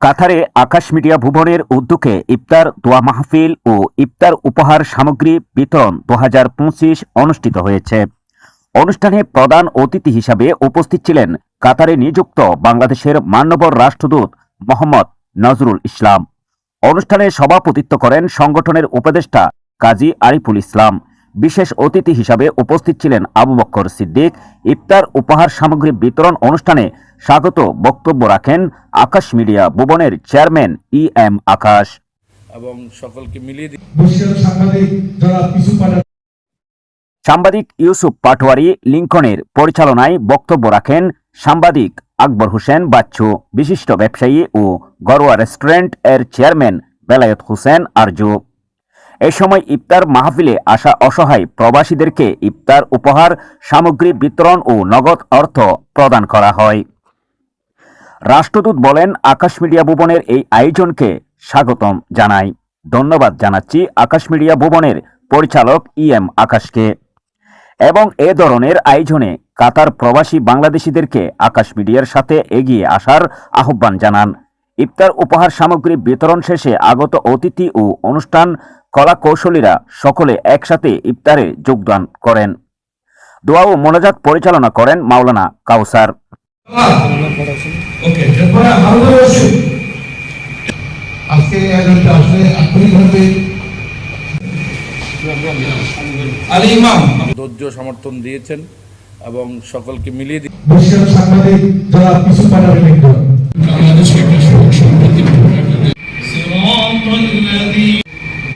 কাতারে আকাশ মিডিয়া ভুবনের উদ্যোগে ইফতার, দোয়া মাহফিল ও ইফতার উপহার সামগ্রী বিতরণ দু হাজার পঁচিশ অনুষ্ঠিত হয়েছে। অনুষ্ঠানে প্রধান অতিথি হিসাবে উপস্থিত ছিলেন কাতারে নিযুক্ত বাংলাদেশের মান্যবর রাষ্ট্রদূত মোহাম্মদ নজরুল ইসলাম। অনুষ্ঠানে সভাপতিত্ব করেন সংগঠনের উপদেষ্টা কাজী আরিফুল ইসলাম। বিশেষ অতিথি হিসাবে উপস্থিত ছিলেন আবু বক্কর সিদ্দিক। ইফতার উপহার সামগ্রী বিতরণ অনুষ্ঠানে স্বাগত বক্তব্য রাখেন আকাশ মিডিয়া ভুবনের চেয়ারম্যান ই এম আকাশ। এবং সকলকে মিলিয়ে সাংবাদিক ইউসুফ পাটোয়ারি লিঙ্কনের পরিচালনায় বক্তব্য রাখেন সাংবাদিক আকবর হোসেন বাচ্চু। বিশিষ্ট ব্যবসায়ী ও গরোয়া রেস্টুরেন্টের চেয়ারম্যান বেলায়ত হোসেন আরজু। এ সময় ইফতার মাহফিলে আসা অসহায় প্রবাসীদেরকে ইফতার উপহার, সামগ্রী বিতরণ ও নগদ অর্থ প্রদান করা হয়। রাষ্ট্রদূত বলেন, আকাশ মিডিয়া ভুবনের এই আয়োজনকে স্বাগতম জানাই। ধন্যবাদ জানাচ্ছি আকাশ মিডিয়া ভুবনের পরিচালক ই এম আকাশকে। এবং এ ধরনের আয়োজনে কাতার প্রবাসী বাংলাদেশিদেরকে আকাশ মিডিয়ার সাথে এগিয়ে আসার আহ্বান জানান। ইফতার উপহার সামগ্রী বিতরণ শেষে আগত অতিথি ও অনুষ্ঠান কলা কৌশলীরা সকলে একসাথে ইফতারে যোগদান করেন। দোয়া ও মোনাজাত পরিচালনা করেন মাওলানা কাউসার। ধৈর্য সমর্থন দিয়েছেন এবং সকলকে মিলিয়ে দি- সাংবাদিক যারা পিছু পাঠাবে লিঙ্কন